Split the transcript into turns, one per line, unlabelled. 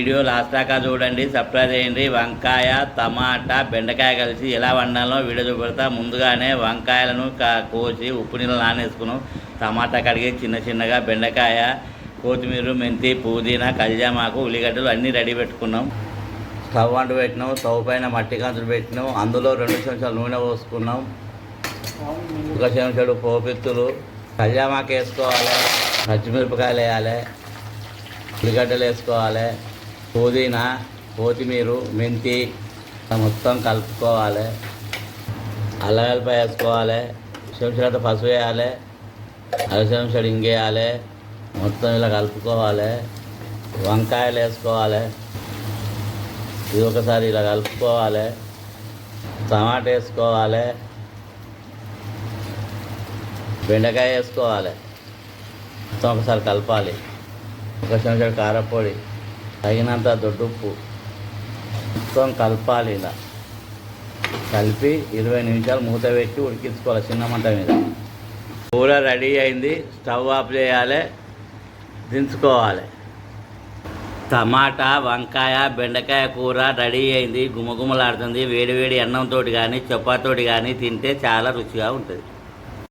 Video last దాకా చూడండి subscribe చేయండి. వంకాయ టమాటా బెండకాయ కలిసి ఎలా వండాలో వీడియో చూపెడతా. ముందుగానే వంకాయలను కోసి ఉప్పు నీళ్ళు నానేసుకున్నాం టమాటా కడిగి చిన్న చిన్నగా బెండకాయ కొత్తిమీర మెంతి పుదీనా కల్జామాకు ఉల్లిగడ్డలు అన్నీ రెడీ పెట్టుకున్నాం. స్టవ్ అంటు పెట్టినాం స్టవ్ పైన మట్టి కంచులు పెట్టినాం. అందులో రెండు చెంచాలు నూనె పోసుకున్నాం. ఒక చెంచాడు పోపిత్తులు. కల్జామాకు వేసుకోవాలి పచ్చిమిరపకాయలు వేయాలి ఉల్లిగడ్డలు వేసుకోవాలి. పుదీనా కొత్తిమీర మెంతి మొత్తం కలుపుకోవాలి. అల్లగల్పాయ వేసుకోవాలి. చెంచాడు పసుపు వేయాలి. అర చెంచాడు ఇంగేయాలి. మొత్తం ఇలా కలుపుకోవాలి. వంకాయలు వేసుకోవాలి. ఇది ఒకసారి ఇలా కలుపుకోవాలి. టమాటా వేసుకోవాలి. బెండకాయ వేసుకోవాలి. మొత్తం ఒకసారి కలపాలి. ఒక చెంచా కారపొడి. తగినంత దొడ్డుప్పు. మొత్తం కలపాలి ఇలా. కలిపి ఇరవై నిమిషాలు మూత పెట్టి ఉడికించుకోవాలి చిన్న మంట మీద. కూర రెడీ అయింది. స్టవ్ ఆఫ్ చేయాలి. దించుకోవాలి. టమాటా వంకాయ బెండకాయ కూర రెడీ అయింది. గుమగుమలాడుతుంది. వేడి వేడి అన్నంతో కానీ చపాతోటి కానీ తింటే చాలా రుచిగా ఉంటుంది.